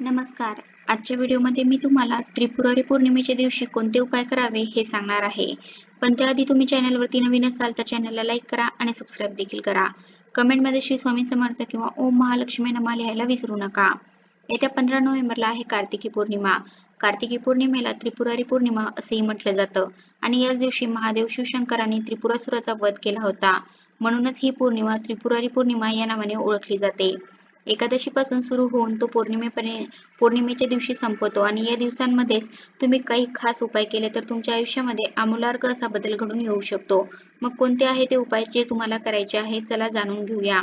नमस्कार. आजच्या व्हिडिओमध्ये मी तुम्हाला त्रिपुरारी पौर्णिमेच्या दिवशी कोणते उपाय करावे हे सांगणार आहे. पण त्याआधी तुम्ही चॅनलवरती नवीन असाल तर चॅनलला लाईक करा आणि सबस्क्राईब देखील करा. कमेंटमध्ये श्री स्वामी समर्थ किंवा ओम महालक्ष्मी नमा लिहायला विसरू नका. येत्या पंधरा नोव्हेंबरला आहे कार्तिकी पौर्णिमा. कार्तिकी पौर्णिमेला त्रिपुरारी पौर्णिमा असेही म्हटलं जातं. आणि याच दिवशी महादेव शिवशंकरांनी त्रिपुरासुराचा वध केला होता. म्हणूनच ही पौर्णिमा त्रिपुरारी पौर्णिमा या नावाने ओळखली जाते. एकादशीपासून सुरू होऊन तो पौर्णिमेपर्यंत पौर्णिमेच्या दिवशी संपतो. आणि या दिवसांमध्येच तुम्ही काही खास उपाय केले तर तुमच्या आयुष्यामध्ये आमूलाग्र असा बदल घडून येऊ शकतो. मग कोणते आहे ते उपाय जे तुम्हाला करायचे आहे चला जाणून घेऊया.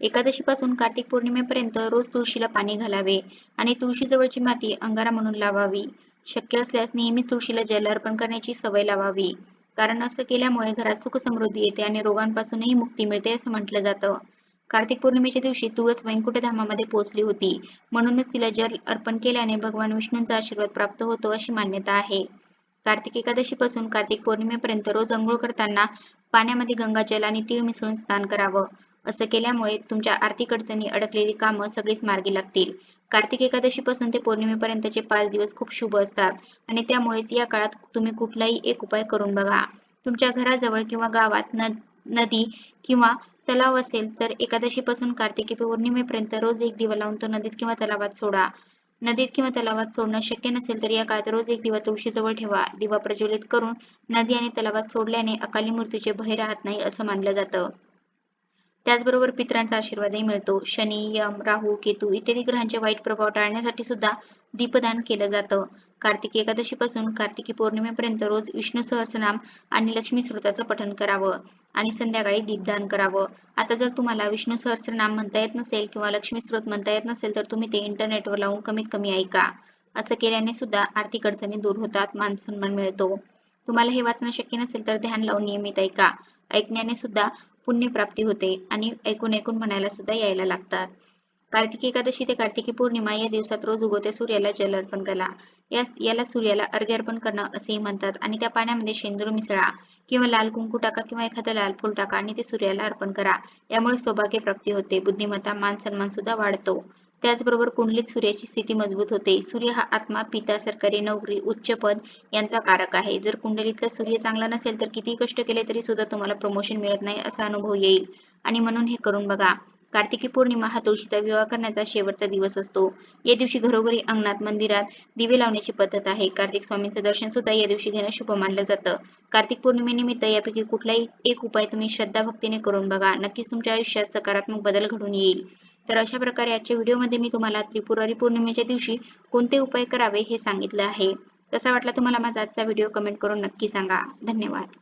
एकादशीपासून कार्तिक पौर्णिमेपर्यंत रोज तुळशीला पाणी घालावे आणि तुळशीजवळची माती अंगारा म्हणून लावावी. शक्य असल्यास नेहमीच तुळशीला जल अर्पण करण्याची सवय लावावी. कारण असं केल्यामुळे घरात सुख समृद्धी येते आणि रोगांपासूनही मुक्ती मिळते असं म्हटलं जातं. कार्तिक पौर्णिमेच्या दिवशी तुळस वैकुंठधामामध्ये पोहोचली होती. म्हणूनच तिला जल अर्पण केल्याने भगवान विष्णूंचा आशीर्वाद प्राप्त होतो अशी मान्यता आहे. कार्तिक एकादशीपासून कार्तिक पौर्णिमेपर्यंत रोज अंघोळ करताना पाण्यामध्ये गंगाजल आणि तीळ मिसळून स्नान करावं. असं केल्यामुळे तुमच्या आर्थिक अडचणी अडकलेली कामं सगळीच मार्गी लागतील. कार्तिक एकादशीपासून ते पौर्णिमेपर्यंतचे पाच दिवस खूप शुभ असतात आणि त्यामुळेच या काळात तुम्ही कुठलाही एक उपाय करून बघा. तुमच्या घराजवळ किंवा गावात नदी किंवा तलाव असेल तर एकादशीपासून कार्तिकी पौर्णिमेपर्यंत रोज एक दिवा लावून तो नदीत किंवा तलावात सोडा. नदीत किंवा तलावात सोडणं शक्य नसेल तर या काळात रोज एक दिवा तुळशीजवळ ठेवा. दिवा प्रज्वलित करून नदी आणि तलावात सोडल्याने अकाली मृत्यूचे भय राहत नाही असं मानलं जातं. त्याचबरोबर पितरांचा आशीर्वादही मिळतो. शनी यम राहू केतू इत्यादी ग्रहांचे वाईट प्रभाव टाळण्यासाठी सुद्धा दीपदान केलं जातं. कार्तिकी एकादशीपासून कार्तिकी पौर्णिमेपर्यंत रोज विष्णू सहस्रनाम आणि लक्ष्मी स्रोताचं पठण करावं आणि संध्याकाळी दीपदान करावं. आता जर तुम्हाला विष्णू सहस्रनाम म्हणता येत नसेल किंवा लक्ष्मी स्रोत म्हणता येत नसेल तर तुम्ही ते इंटरनेटवर लावून कमीत कमी ऐका. असं केल्याने सुद्धा आर्थिक अडचणी दूर होतात मान सन्मान मिळतो. तुम्हाला हे वाचणं शक्य नसेल तर ध्यान लावून नियमित ऐका. ऐकण्याने सुद्धा पुण्यप्राप्ती होते आणि ऐकून ऐकून म्हणायला सुद्धा यायला लागतात. कार्तिकी एकादशी ते कार्तिकी पौर्णिमा या दिवसात रोज उगवत्या सूर्याला जल अर्पण करा या याला सूर्याला अर्घ्य अर्पण करणं असेही म्हणतात आणि त्या पाण्यामध्ये शेंदूर मिसळा किंवा लाल कुंकू टाका किंवा एखादं लाल फुल टाका आणि ते सूर्याला अर्पण करा. यामुळे सौभाग्य प्राप्ती होते. बुद्धिमत्ता मान सन्मान सुद्धा वाढतो. त्याचबरोबर कुंडलीत सूर्याची स्थिती मजबूत होते. सूर्य हा आत्मा पिता सरकारी नोकरी उच्च पद यांचा कारक आहे. जर कुंडलीतला सूर्य चांगला नसेल तर किती कष्ट केले तरी सुद्धा तुम्हाला प्रमोशन मिळत नाही असा अनुभव येईल. आणि म्हणून हे करून बघा. कार्तिकी पौर्णिमा हा तुळशीचा विवाह करण्याचा शेवटचा दिवस असतो. या दिवशी घरोघरी अंगणात मंदिरात दिवे लावण्याची पद्धत आहे. कार्तिक स्वामींचं दर्शन सुद्धा या दिवशी घेणं शुभ मानलं जातं. कार्तिक पौर्णिमेनिमित्त यापैकी कुठलाही एक उपाय तुम्ही श्रद्धा भक्तीने करून बघा. नक्कीच तुमच्या आयुष्यात सकारात्मक बदल घडून येईल. तर अशा प्रकारे आजच्या व्हिडिओमध्ये मी तुम्हाला त्रिपुरारी पौर्णिमेच्या दिवशी कोणते उपाय करावे हे सांगितलं आहे. कसा वाटला तुम्हाला माझा आजचा व्हिडिओ कमेंट करून नक्की सांगा. धन्यवाद.